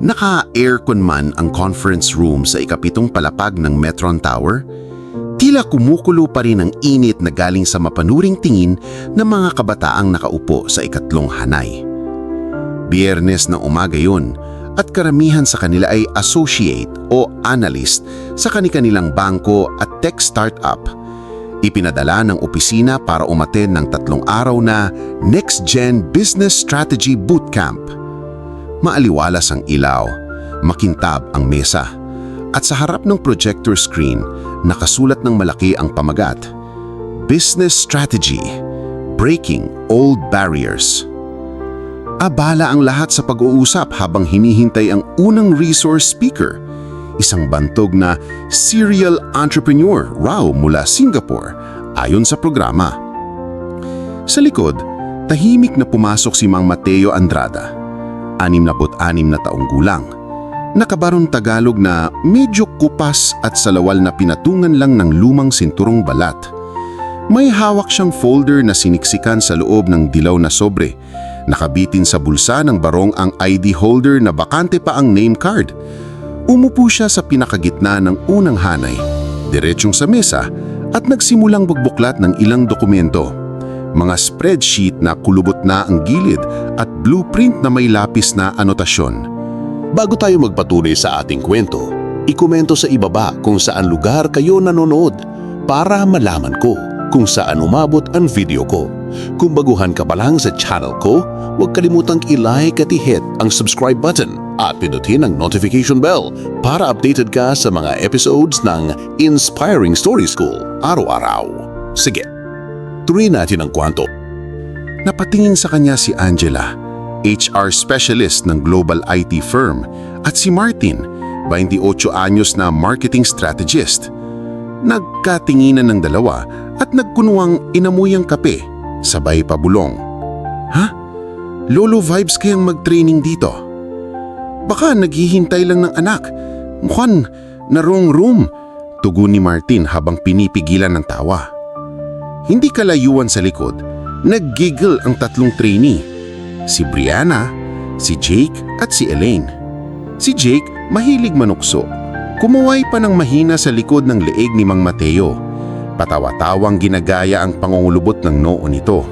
Naka-aircon man ang conference room sa ikapitong palapag ng Metron Tower, tila kumukulo pa rin ang init na galing sa mapanuring tingin ng mga kabataang nakaupo sa ikatlong hanay. Biyernes ng umaga yun at karamihan sa kanila ay associate o analyst sa kanilang bangko at tech startup. Ipinadala ng opisina para umaten ng tatlong araw na Next Gen Business Strategy Bootcamp. Maaliwalas ang ilaw, makintab ang mesa, at sa harap ng projector screen, nakasulat ng malaki ang pamagat, Business Strategy, Breaking Old Barriers. Abala ang lahat sa pag-uusap habang hinihintay ang unang resource speaker, isang bantog na serial entrepreneur raw mula Singapore ayon sa programa. Sa likod, tahimik na pumasok si Mang Mateo Andrada, 66 na taong gulang. Nakabarong Tagalog na medyo kupas at salawal na pinatungan lang ng lumang sinturong balat. May hawak siyang folder na siniksikan sa loob ng dilaw na sobre. Nakabitin sa bulsa ng barong ang ID holder na bakante pa ang name card. Umupo siya sa pinakagitna ng unang hanay, diretsong sa mesa at nagsimulang bugbuklat ng ilang dokumento. Mga spreadsheet na kulubot na ang gilid at blueprint na may lapis na anotasyon. Bago tayo magpatuloy sa ating kwento, ikomento sa ibaba kung saan lugar kayo nanonood para malaman ko kung saan umabot ang video ko. Kung baguhan ka pa lang sa channel ko, huwag kalimutang i-like at i-hit ang subscribe button at pindutin ang notification bell para updated ka sa mga episodes ng Inspiring Story School araw-araw. Sige, tuloy natin ang kwanto. Napatingin sa kanya si Angela, HR specialist ng global IT firm, at si Martin, 28 anyos na marketing strategist. Nagkatinginan ng dalawa at nagkunuang inamuyang kape, sabay pabulong. Ha? Lolo vibes kayang mag-training dito? Baka naghihintay lang ng anak. Mukhang na wrong room, tugon ni Martin habang pinipigilan ng tawa. Hindi kalayuan sa likod, naggiggle ang tatlong trainee. Si Brianna, si Jake at si Elaine. Si Jake mahilig manukso. Kumuway pa ng mahina sa likod ng leeg ni Mang Mateo. Patawa-tawang ginagaya ang pangungulubot ng noo nito.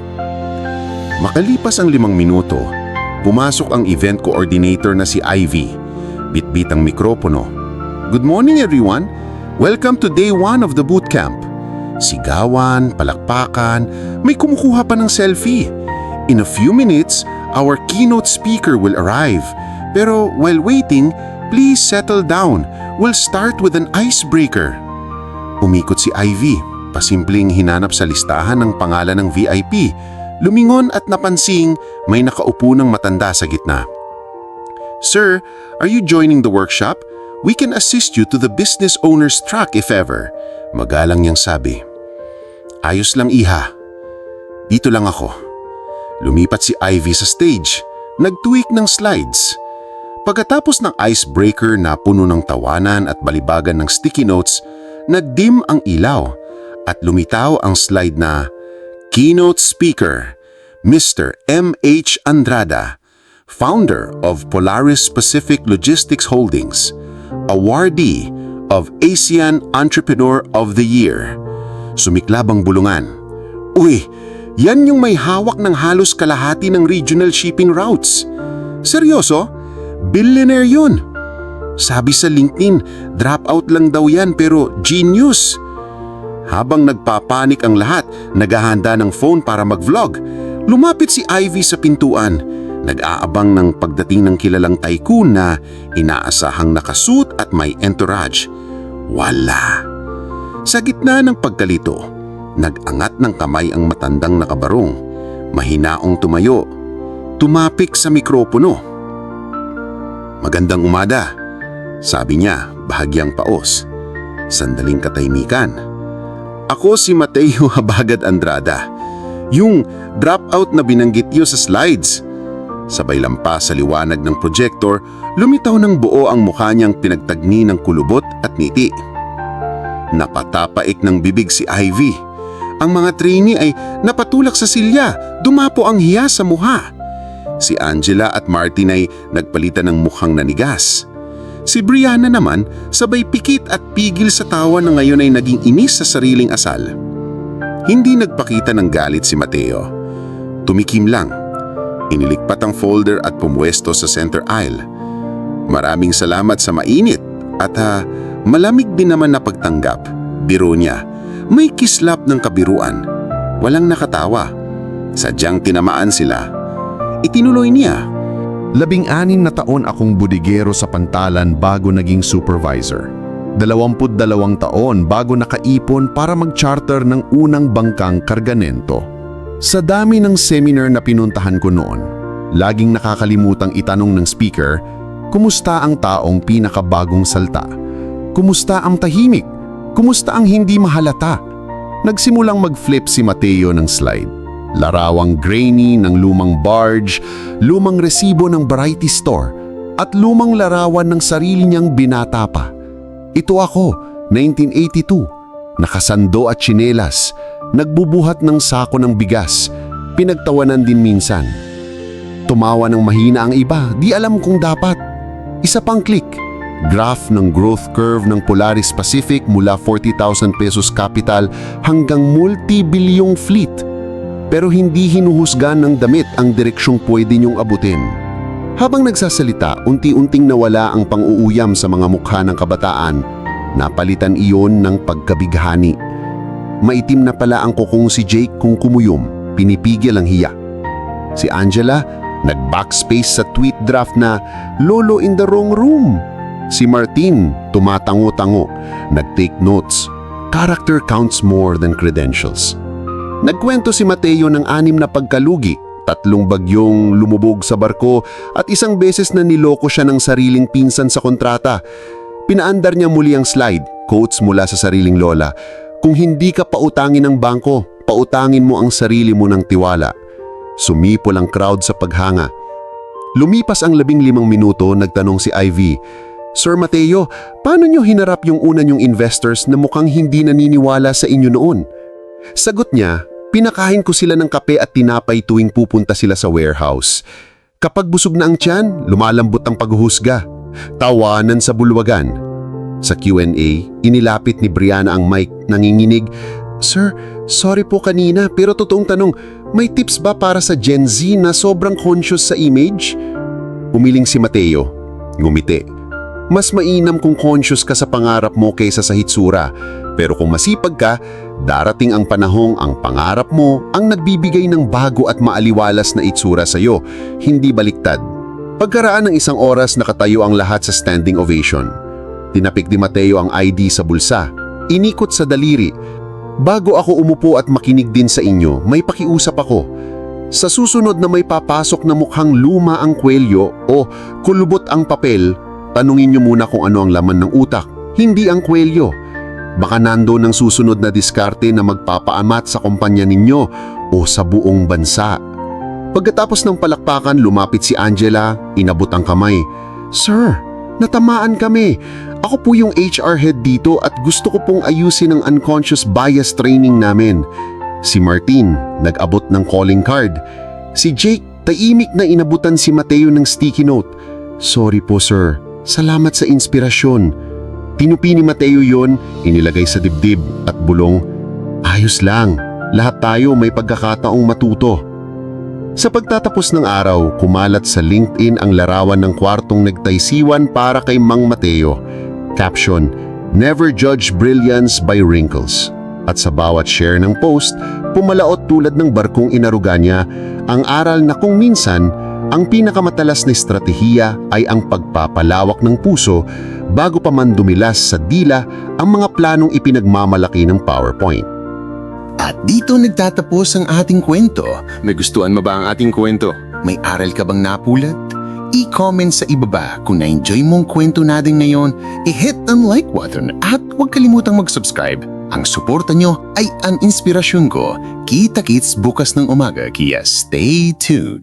Makalipas ang limang minuto, pumasok ang event coordinator na si Ivy. Bitbit ang mikropono. Good morning everyone! Welcome to day one of the bootcamp. Sigawan, palakpakan, may kumukuha pa ng selfie. In a few minutes, our keynote speaker will arrive. Pero while waiting, please settle down. We'll start with an icebreaker. Umikot si Ivy, pasimpleng hinanap sa listahan ng pangalan ng VIP. Lumingon at napansing may nakaupo ng matanda sa gitna. Sir, are you joining the workshop? We can assist you to the business owner's track if ever. Magalang niyang sabi. Ayos lang iha. Dito lang ako. Lumipat si Ivy sa stage. Nagtweak ng slides. Pagkatapos ng icebreaker na puno ng tawanan at balibagan ng sticky notes, nagdim ang ilaw at lumitaw ang slide na Keynote Speaker, Mr. M.H. Andrada, founder of Polaris Pacific Logistics Holdings, awardee of ASEAN Entrepreneur of the Year. Sumiklab ang bulungan. Uy, yan yung may hawak ng halos kalahati ng regional shipping routes. Seryoso? Billionaire yun. Sabi sa LinkedIn, dropout lang daw yan pero genius. Habang nagpapanik ang lahat, naghahanda ng phone para mag-vlog. Lumapit si Ivy sa pintuan. Nag-aabang ng pagdating ng kilalang tycoon na inaasahang nakasuit at may entourage. Wala. Sa gitna ng pagkalito, nag-angat ng kamay ang matandang nakabarong. Mahinaong tumayo. Tumapik sa mikropono. Magandang umada, sabi niya bahagyang paos. Sandaling katahimikan. Ako si Mateo Habagad Andrada, yung dropout na binanggit niyo sa slides. Sabay lampas sa liwanag ng projector, lumitaw ng buo ang mukha niyang pinagtagni ng kulubot at ngiti. Napatapaik ng bibig si Ivy. Ang mga trainee ay napatulak sa silya, dumapo ang hiya sa muha. Si Angela at Martin ay nagpalitan ng mukhang nanigas. Si Brianna naman sabay pikit at pigil sa tawa na ngayon ay naging inis sa sariling asal. Hindi nagpakita ng galit si Mateo. Tumikim lang. Inilikpat ang folder at pumwesto sa center aisle. Maraming salamat sa mainit at ha, malamig din naman na pagtanggap. Biro niya, may kislap ng kabiruan. Walang nakatawa. Sadyang tinamaan sila. Itinuloy niya. Labing-anim na taon akong budigero sa pantalan bago naging supervisor. Dalawamput dalawang taon bago nakaipon para mag-charter ng unang bangkang karganento. Sa dami ng seminar na pinuntahan ko noon, laging nakakalimutang itanong ng speaker, kumusta ang taong pinakabagong salta? Kumusta ang tahimik? Kumusta ang hindi mahalata? Nagsimulang mag-flip si Mateo ng slide. Larawang grainy ng lumang barge, lumang resibo ng variety store, at lumang larawan ng sarili niyang binata pa. Ito ako, 1982, nakasando at tsinelas, nagbubuhat ng sako ng bigas, pinagtawanan din minsan. Tumawa ng mahina ang iba, di alam kung dapat. Isa pang click, graph ng growth curve ng Polaris Pacific mula 40,000 pesos capital hanggang multi-bilyong fleet pero hindi hinuhusgan ng damit ang direksyong pwede niyong abutin. Habang nagsasalita, unti-unting nawala ang pang-uuyam sa mga mukha ng kabataan. Napalitan iyon ng pagkabighani. Maitim na pala ang kukong si Jake kung kumuyom, pinipigil ang hiya. Si Angela, nag-backspace sa tweet draft na Lolo in the wrong room. Si Martin, tumatango-tango, nag-take notes. Character counts more than credentials. Nagkwento si Mateo ng anim na pagkalugi, tatlong bagyong lumubog sa barko at isang beses na niloko siya ng sariling pinsan sa kontrata. Pinaandar niya muli ang slide, quotes mula sa sariling lola. Kung hindi ka pautangin ng bangko, pautangin mo ang sarili mo ng tiwala. Sumipol ang crowd sa paghanga. Lumipas ang labing limang minuto, nagtanong si Ivy, Sir Mateo, paano niyo hinarap yung una niyong investors na mukhang hindi naniniwala sa inyo noon? Sagot niya, pinakain ko sila ng kape at tinapay tuwing pupunta sila sa warehouse. Kapag busog na ang tiyan, lumalambot ang paghuhusga. Tawanan sa bulwagan. Sa Q&A, inilapit ni Brianna ang mic, nanginginig, Sir, sorry po kanina pero totoong tanong, may tips ba para sa Gen Z na sobrang conscious sa image? Umiling si Mateo. Ngumiti. Mas mainam kung conscious ka sa pangarap mo kaysa sa hitsura. Pero kung masipag ka, darating ang panahong ang pangarap mo ang nagbibigay ng bago at maaliwalas na itsura sa iyo, hindi baliktad. Pagkaraan ng isang oras nakatayo ang lahat sa standing ovation. Tinapik ni Mateo ang ID sa bulsa. Inikot sa daliri. Bago ako umupo at makinig din sa inyo, may pakiusap ako. Sa susunod na may papasok na mukhang luma ang kwelyo o kulubot ang papel, tanungin niyo muna kung ano ang laman ng utak, hindi ang kwelyo. Baka nando ng susunod na diskarte na magpapaamat sa kumpanya ninyo o sa buong bansa. Pagkatapos ng palakpakan, lumapit si Angela, inabot ang kamay. Sir, natamaan kami. Ako po yung HR head dito at gusto ko pong ayusin ang unconscious bias training namin. Si Martin, nag-abot ng calling card. Si Jake, taimik na inabutan si Mateo ng sticky note. Sorry po sir, salamat sa inspirasyon. Tinupi ni Mateo yon, inilagay sa dibdib at bulong, Ayos lang, lahat tayo may pagkakataong matuto. Sa pagtatapos ng araw, kumalat sa LinkedIn ang larawan ng kwartong nagtaysiwan para kay Mang Mateo. Caption, Never judge brilliance by wrinkles. At sa bawat share ng post, pumalaot tulad ng barkong inaruga niya ang aral na kung minsan, ang pinakamatalas na estratehiya ay ang pagpapalawak ng puso bago pa man dumilas sa dila ang mga planong ipinagmamalaki ng PowerPoint. At dito nagtatapos ang ating kwento. Nagustuhan mo ba ang ating kwento? May aral ka bang napulot? I-comment sa ibaba kung na-enjoy mong kwento natin ngayon, i-hit ang like button at huwag kalimutang mag-subscribe. Ang suporta nyo ay ang inspirasyon ko. Kita-kits bukas ng umaga kaya stay tuned.